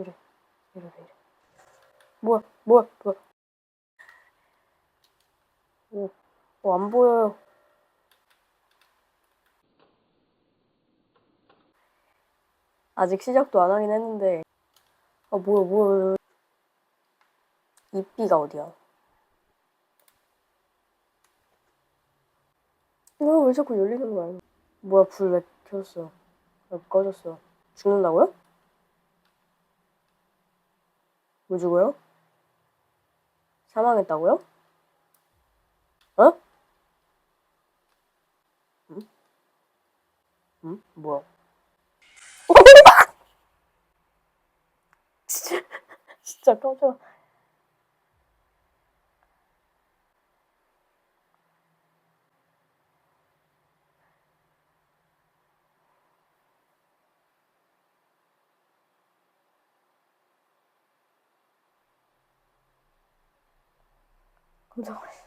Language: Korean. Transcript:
이래 이래 이래. 뭐야 뭐야 뭐야. 오, 오, 안 보여요. 아직 시작도 안 하긴 했는데. 아 뭐야 뭐야 이삐가 어디야? 이거 왜 자꾸 열리는 거야? 뭐야 불 왜 켰어? 왜 꺼졌어? 죽는다고요? 뭐 죽어요? 사망했다고요? 어? 응? 응? 뭐야? 진짜 진짜 깜짝 깜짝 놀랐어